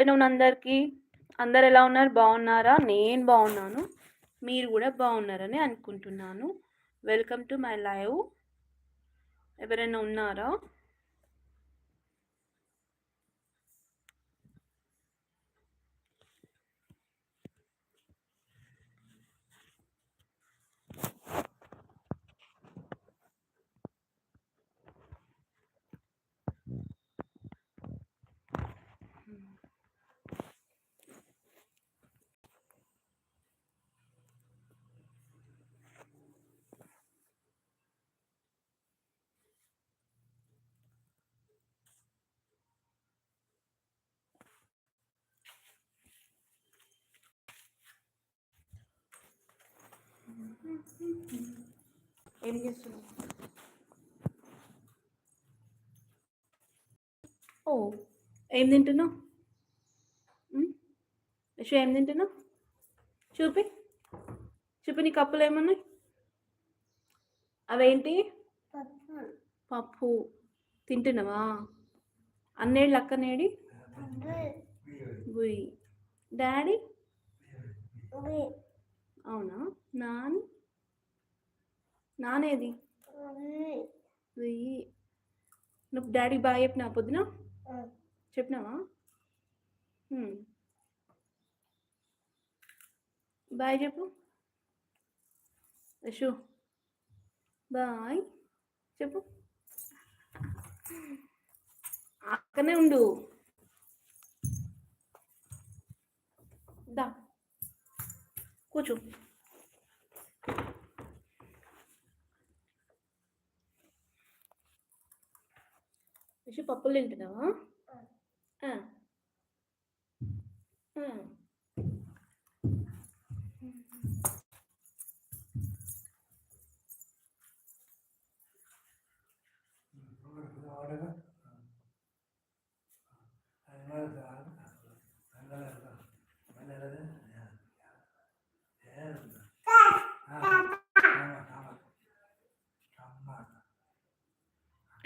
Afternoon అందరికీ అందరు ఎలా ఉన్నారు? బాగున్నారా? నేను బాగున్నాను. మీరు కూడా బాగున్నారని అనుకుంటున్నాను. వెల్కమ్ టు మై లైవ్ ఎవరైనా ఉన్నారా? ఏం చేస్తున్నావు? ఓ ఏం తింటున్నావు? యశు ఏం తింటున్నావు? చూపి చూపి నీ కప్పులు ఏమన్నాయి? అవేంటి? పప్పు. తింటున్నావా? అన్నేళ్ళు అక్కనేడి? గుయ్. డాడీ? అవునా? నాన్? నానేది. వెయ్యి. నువ్వు డాడీ బాయ్ చెప్పినా పొద్దున? చెప్పినావా? బాయ్ చెప్పు. యశు. బాయ్ చెప్పు. అక్కనే ఉండు. దా. కూర్చో. యశు పప్పులు తింటున్నావా?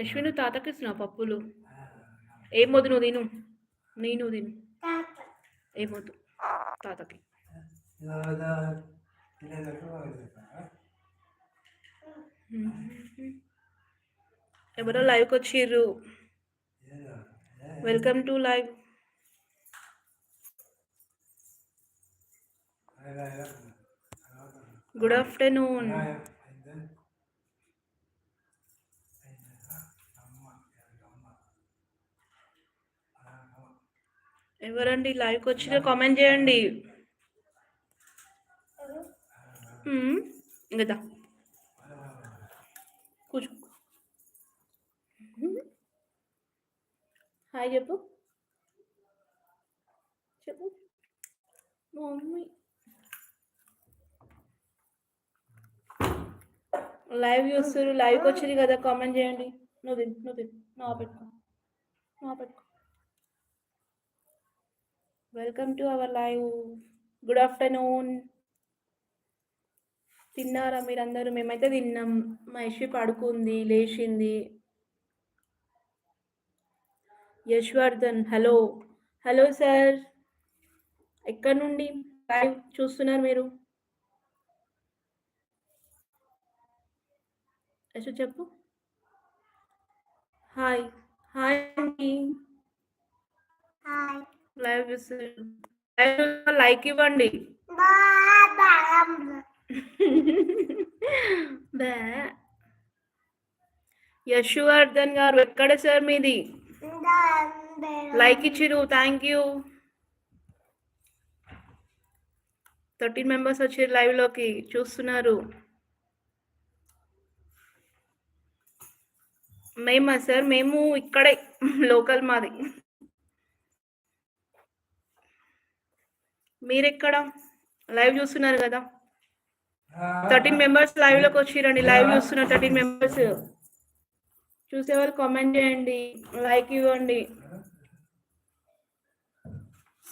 యశ్విను తాతకి ఇస్తున్నావు పప్పులు ఏం వద్దు నువ్వు తిను? నేను తిను. ఏమొద్దు తాతకి. ఎవరో లైవ్కి వచ్చిర్రు. Welcome to live. Good afternoon. ఎవరండి లైవ్కి వచ్చినా కామెంట్ చేయండి. ఇంకా కూర్చో. హాయ్ చెప్పు. చెప్పు. మమ్మీ. లైవ్ చూస్తారు లైవ్కి వచ్చింది కదా కామెంట్ చేయండి. నువ్వు తిను నువ్వు తిను. నా పెట్టుకో నా పెట్టుకో welcome to our live good afternoon తిన్నారా మీరందరూ? మేమైతే తిన్నాం. మా యశ్వి పడుకుంది లేచింది. యశ్వర్ధన్ హలో హలో సార్ ఎక్కడి నుండి లైవ్ చూస్తున్నారు మీరు? యశ్వ చెప్పు. హాయ్ హాయ్ అండి లైవ్ లైవ్ లైక్ ఇవ్వండి. యశువర్ధన్ గారు ఎక్కడ సార్ మీది? లైక్ ఇచ్చిరు థ్యాంక్ యూ. థర్టీన్ మెంబర్స్ వచ్చారు లైవ్లోకి చూస్తున్నారు. మేమా సార్? మేము ఇక్కడే లోకల్ మాది. మీరెక్కడ? లైవ్ చూస్తున్నారు కదా. థర్టీన్ మెంబర్స్ లైవ్లోకి వచ్చిరండి. లైవ్ చూస్తున్నారు థర్టీన్ మెంబర్స్. చూసేవాళ్ళు కామెంట్ చేయండి లైక్ ఇవ్వండి.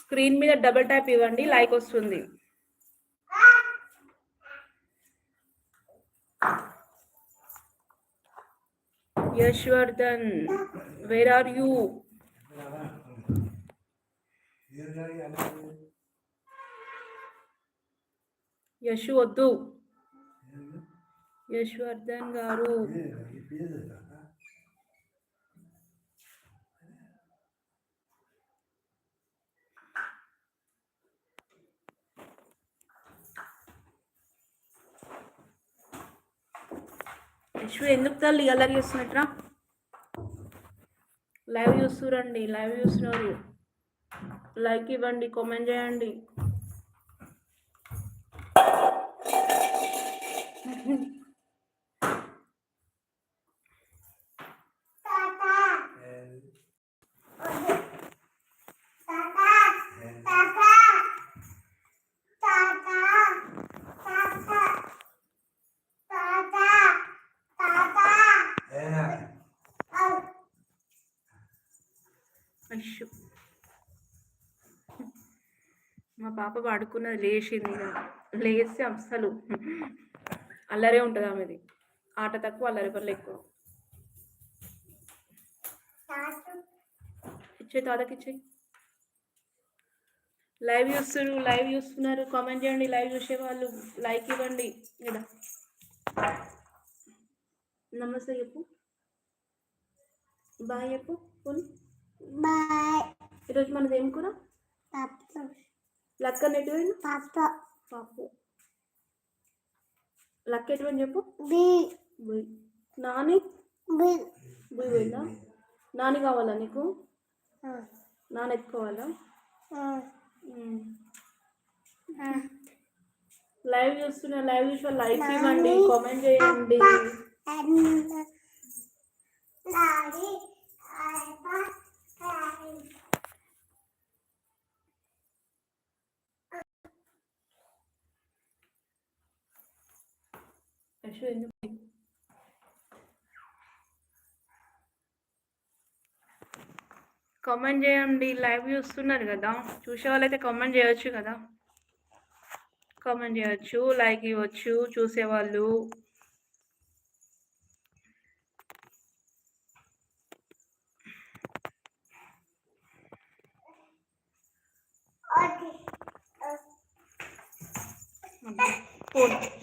స్క్రీన్ మీద డబుల్ ట్యాప్ ఇవ్వండి లైక్ వస్తుంది. Yashvardhan where are you Yashu వద్దు యశ్వర్ధన్ గారు. యశు ఎందుకు తల్లి అల్లరి చేస్తున్నట్రా లైవ్ చూస్తురండి లైవ్ చూస్తున్నారు. లైక్ ఇవ్వండి కామెంట్ చేయండి. అయ్యో. మా పాప పడుకున్నది లేచింది లేచి లేస్తే అస్సలు అల్లరే ఉంటుంది ఆమెది. ఆట తక్కువ అల్లరి పనులు ఎక్కువ. ఇచ్చే తాతకి ఇచ్చే లైవ్ చూస్తున్నారు లైవ్ చూస్తున్నారు. కామెంట్ చేయండి లైవ్ చూసే వాళ్ళు. లైక్ ఇవ్వండి. ఇలా నమస్తే చెప్పు. బాయ్ చెప్పు పోనీ. బాయ్. ఈరోజు మనది ఏం కూర? పప్పు. లక్క ఎటు పోయిండు పప్పు. పాపు లక్క ఎటు పోయింది చెప్పు? బి. బుయ్. నాని? బి. బుయ్ పోయిందా? నాని కావాలా నీకు? నాన్న ఎత్తుకోవాలా? లైవ్ చూస్తున్నా లైవ్ చూసిన లైక్ ఇవ్వండి కామెంట్ చేయండి. ఎందుకు కామెంట్ చేయండి లైవ్ చూస్తున్నారు కదా. చూసే వాళ్ళైతే కామెంట్ చేయొచ్చు కదా. కామెంట్ చేయొచ్చు లైక్ ఇవ్వచ్చు చూసేవాళ్ళు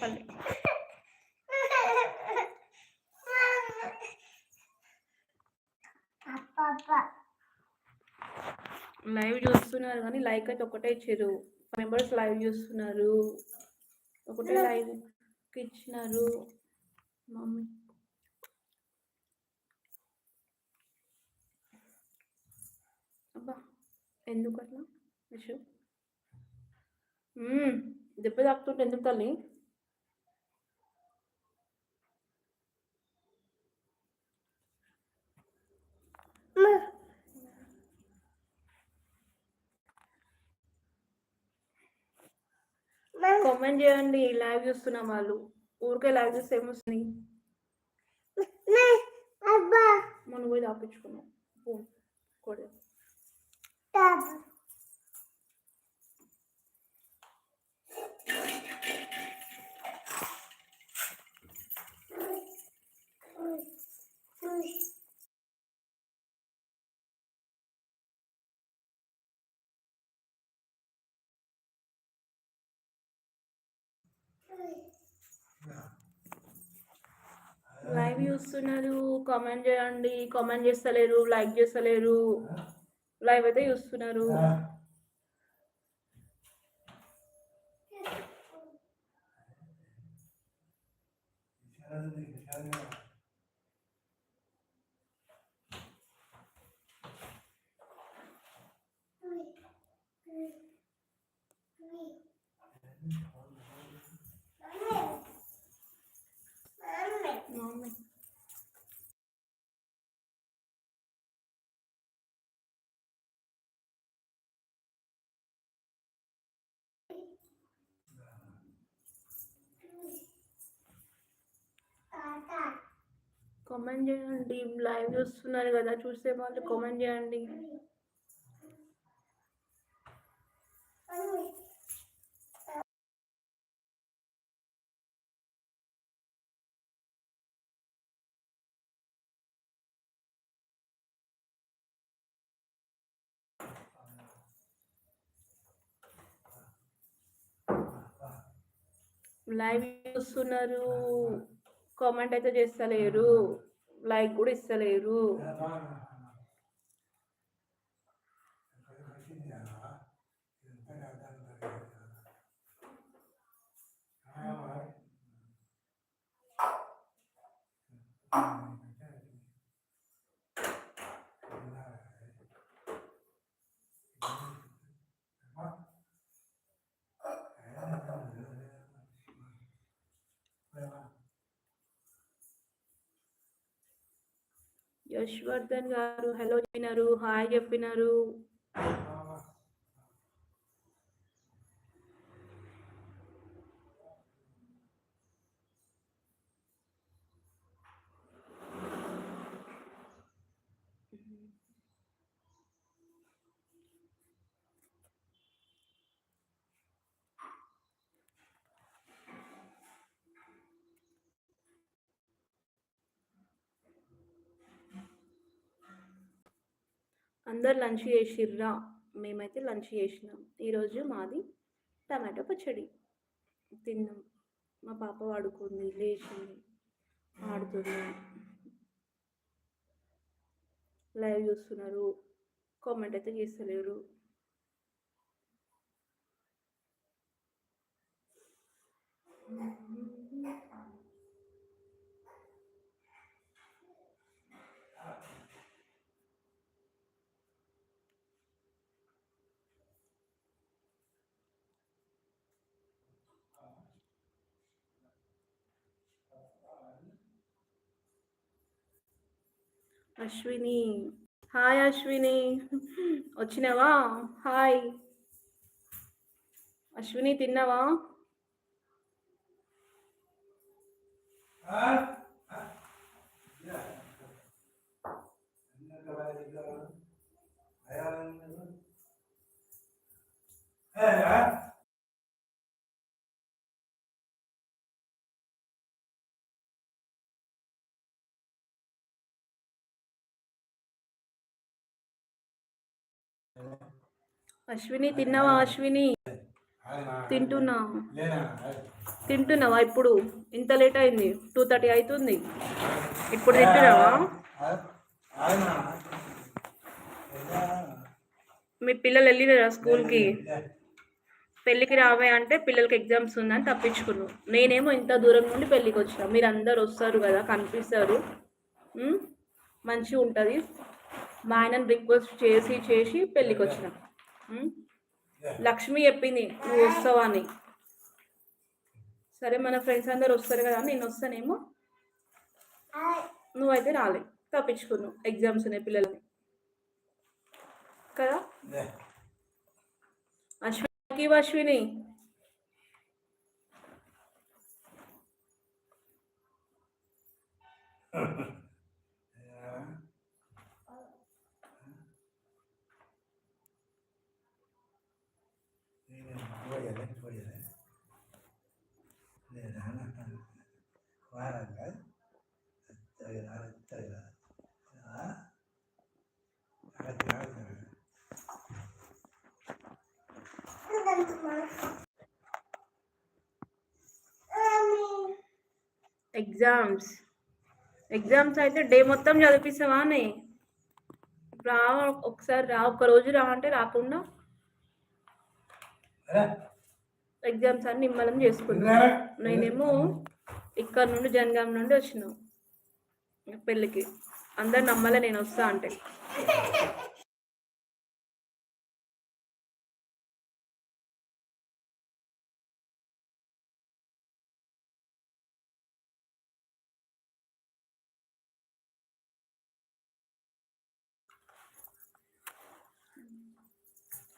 పల్లి. లైవ్ చూస్తున్నారు కానీ లైక్ అయితే ఒకటే ఇచ్చారు. మెంబర్స్ లైవ్ చూస్తున్నారు. ఒకటే లైవ్ ఇచ్చినారు. మమ్మీ. అబ్బా ఎందుకు అట్లా? విషయం దెబ్బ తాకుతుంటే ఎందుకు తల్లి? కామెంట్ చేయండి. లైవ్ చూస్తున్న వాళ్ళు. ఊరికే లైవ్ చూస్తే ఏమొస్తుంది? మనం పోయి తాపించుకున్నాం. ఫోన్ కూడా టబ్ లైవ్ చూస్తున్నారు. కామెంట్ చేయండి. కామెంట్ చేస్తలేరు. లైక్ చేస్తలేరు. లైవ్ అయితే చూస్తున్నారు. కామెంట్ చేయండి. లైవ్ చూస్తున్నారు కదా చూసే వాళ్ళు కామెంట్ చేయండి. లైవ్ చూస్తున్నారు. కామెంట్ అయితే చేస్తలేరు. లైక్ కూడా ఇస్తలేరు. యశ్వర్ధన్ గారు హలో చెప్పినారు హాయ్ చెప్పినారు. అందరు లంచ్ చేసిర్రా? మేమైతే లంచ్ చేసినాం. ఈరోజు మాది టమాటో పచ్చడి. తిన్నాం. మా పాప వాడుకుంది లేచింది ఆడుతుంది. లైవ్ చూస్తున్నారు. కామెంట్ అయితే చేస్తలేరు. అశ్విని. హాయ్ అశ్విని. వచ్చినావా? హాయ్. అశ్విని తిన్నావా? అశ్విని తిన్నావా అశ్విని? తింటున్నా. తింటున్నావా ఇప్పుడు? ఇంత లేట్ అయింది. టూ థర్టీ అవుతుంది ఇప్పుడు తింటున్నావా? మీ పిల్లలు వెళ్ళినారా స్కూల్కి? పెళ్ళికి రావే అంటే పిల్లలకి ఎగ్జామ్స్ ఉందని తప్పించుకున్నాను నేనేమో ఇంత దూరం నుండి పెళ్ళికి వచ్చిన. మీరు అందరు వస్తారు కదా కనిపిస్తారు. మంచిగా ఉంటుంది. మా ఆయనని రిక్వెస్ట్ చేసి చేసి పెళ్ళికి వచ్చిన. లక్ష్మి చెప్పింది నువ్వు వస్తావా అని. సరే మన ఫ్రెండ్స్ అందరు వస్తారు కదా నేను వస్తానేమో. నువ్వైతే రాలే తప్పించుకున్నావు ఎగ్జామ్స్ ఉన్నాయి పిల్లలని కదా? అశ్విని. ఎగ్జామ్స్ ఎగ్జామ్స్ అయితే డే మొత్తం చదివిస్తావా అని. రా ఒకసారి రా ఒక రోజు రా అంటే రాకుండా ఎగ్జామ్స్ అన్ని నిమ్మలం చేసుకున్నా నేనేమో ఇక్కడ నుండి జనగాం నుండి వచ్చినాం పెళ్ళికి. అందరు నమ్మలే నేను వస్తా అంటే.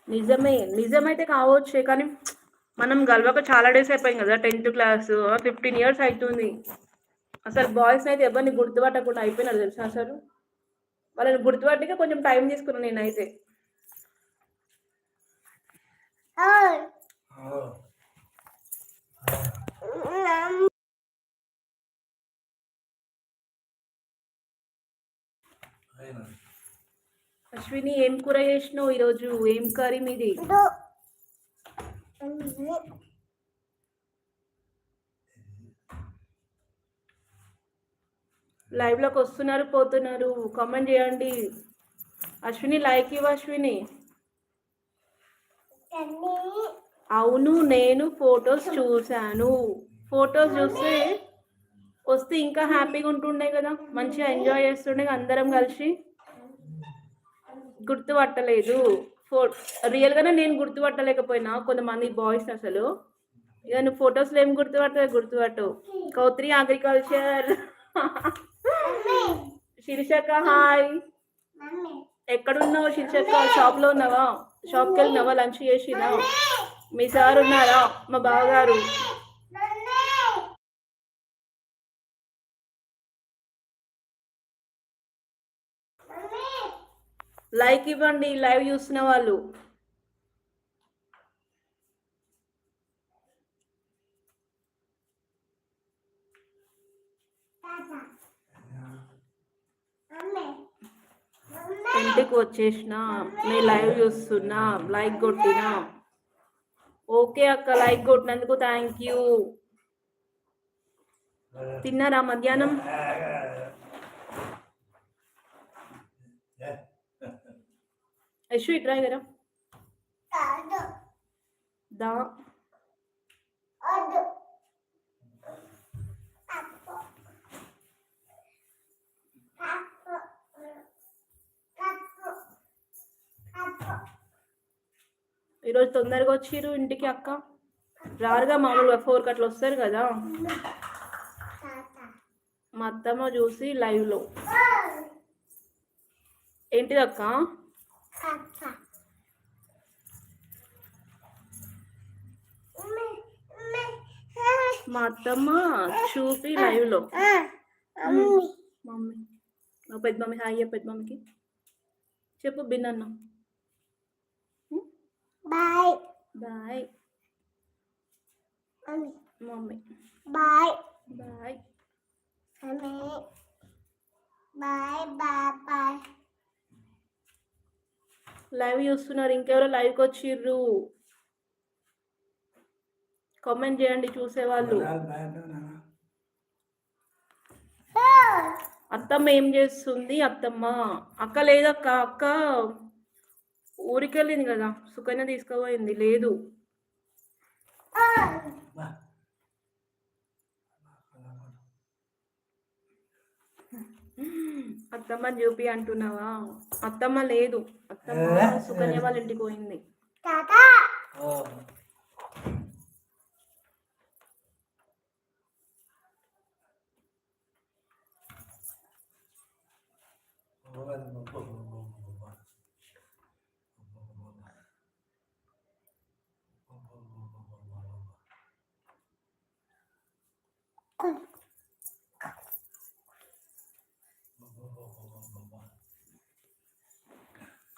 నిజమే నిజమైతే కావచ్చు కానీ మనం గలవక చాలా డేస్ అయిపోయింది కదా టెన్త్ క్లాస్ ఫిఫ్టీన్ ఇయర్స్ అవుతుంది అసలు బాయ్స్ అయితే ఎవరిని గుర్తుపట్టకుండా అయిపోయినారు తెలుసా అసలు? వాళ్ళని గుర్తుపట్టక కొంచెం టైం తీసుకున్నాను నేనైతే. అశ్విని ఏం కూర చేసినావు ఈరోజు? ఏం కర్రీ మీది? లైవ్లోకి వస్తున్నారు పోతున్నారు. కామెంట్ చేయండి. అశ్విని లైక్ ఇవ్వ అశ్విని. అవును నేను ఫోటోస్ చూశాను. ఫోటోస్ చూస్తే వస్తే ఇంకా హ్యాపీగా ఉంటుండే కదా. మంచిగా ఎంజాయ్ చేస్తుండే అందరం కలిసి గుర్తుపట్టలేదు. ఫో రియల్గానే నేను గుర్తుపట్టలేకపోయినా కొంతమంది బాయ్స్ అసలు. ఇక నువ్వు ఫొటోస్లో ఏం గుర్తుపడతావు గుర్తుపట్టు కౌత్రి అగ్రికల్చర్ శీర్షక హాయ్. ఎక్కడున్నావు శీర్షక షాప్లో ఉన్నావా? షాప్కి వెళ్ళినావా లంచ్ చేసినా? మీ సార్ ఉన్నారా? మా బావగారు మమ్మీ మమ్మీ లైక్ ఇవ్వండి లైవ్ చూసిన వాళ్ళు. ఇంటికి వచ్చేసిన మీ లైవ్ చూస్తున్నా లైక్ కొట్టినా. ఓకే అక్క లైక్ కొట్టినందుకు థ్యాంక్ యూ. తిన్నారా మధ్యాహ్నం? యశు ఇట్రా కదా కాదు దా ఈరోజు తొందరగా వచ్చిర్రు ఇంటికి అక్క. రారుగా మామూలుగా ఫోర్ అట్లా వస్తారు కదా. మా అత్తమ్మ చూసి లైవ్లో ఏంటిది అక్క తాత మమ్మీ మమ్మీ మా అత్తమ్మ చూపి లైవ్లో. మమ్మీ. మమ్మీ. మా పెద్ద మమ్మీ హాయ్ పెద్ద మమ్మీకి. చెప్పు బిన్నన్న. Bye. Bye. Mummy. Mummy. Bye. Bye. Mummy. Bye bye bye. Live చూస్తున్నారు ఇంకెవరో లైవ్కి వచ్చిర్రు. కామెంట్ చేయండి చూసేవాళ్ళు. అత్తమ్మ ఏం చేస్తుంది? అత్తమ్మ. అక్క లేదక్క అక్క ఊరికి వెళ్ళింది కదా సుకన్య తీసుకుపోయింది లేదు. అత్తమ్మ చూపి అంటున్నావా? అత్తమ్మ లేదు. అత్తమ్మ సుకన్య వాళ్ళ ఇంటికి పోయింది తాత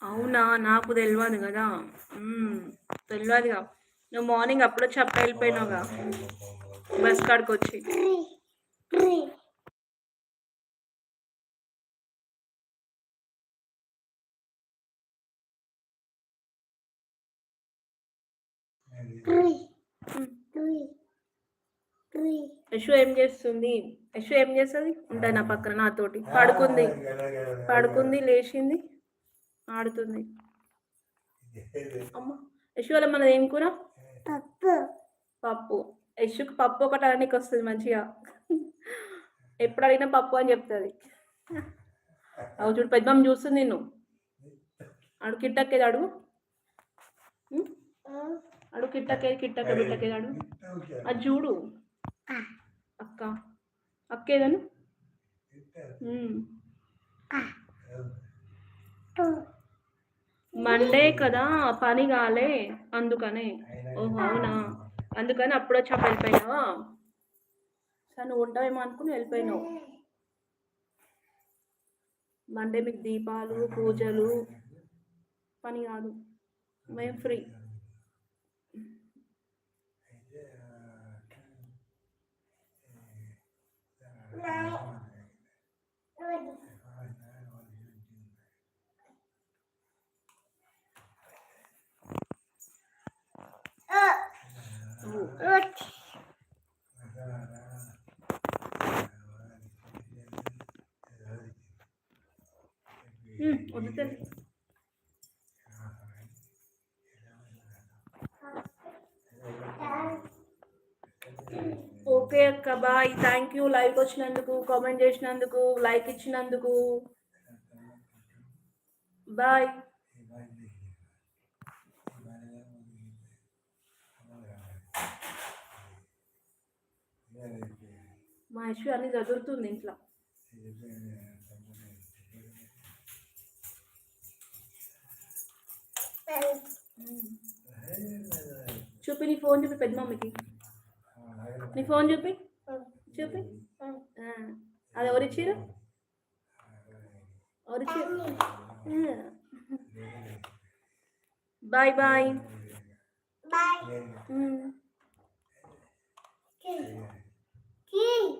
అవునా నాకు తెలియదు కదా. తెలియదు తెలియదుగా నువ్వు మార్నింగ్ అప్పుడు చెప్ప వెళ్ళిపోయినావుగా. బస్ కాడికి వచ్చి యశు ఏం చేస్తుంది? యశు ఏం చేస్తుంది? ఉంటాయి నా పక్కన నాతోటి. పడుకుంది. పడుకుంది లేచింది. ఆడుతుంది. అమ్మ. యశు వాళ్ళ మనది ఏం కూర? పప్పు. పప్పు. యశుకు పప్పు ఒకటి అనడానికి వస్తుంది మంచిగా. ఎప్పుడు అడిగినా పప్పు అని చెప్తుంది. అవు చూడు పెద్దమ్మ చూస్తుంది నిన్ను. అడుగు కిట్టక్కేది అడుగు ఉం? అడుగు కిట్టక్కేది కిట్టక్క బిట్టక్కేది అడుగు అది చూడు. అక్క. అక్కేదను? టూ మండే కదా పని కాలే అందుకనే ఓహో అవునా? అందుకని అప్పుడు వచ్చి అప్పుడు వెళ్ళిపోయినావా? సరే నువ్వు ఉంటావేమో అనుకుని వెళ్ళిపోయినావు. మండే మీకు దీపాలు పూజలు. పని కాదు. మేము ఫ్రీ. అక్క బాయ్ థ్యాంక్ యూ లైక్ వచ్చినందుకు కామెంట్ చేసినందుకు లైక్ ఇచ్చినందుకు. బాయ్ మా యశ్వి అన్ని చదువుతుంది ఇంట్లో. చూపి నీ ఫోన్ చూపి పెద్ద మమ్మీకి. నీ ఫోన్ చూపి. చూపి. అది ఎవరిచ్చారు ఎవరిచ్చారు బాయ్ బాయ్. బాయ్. కిల్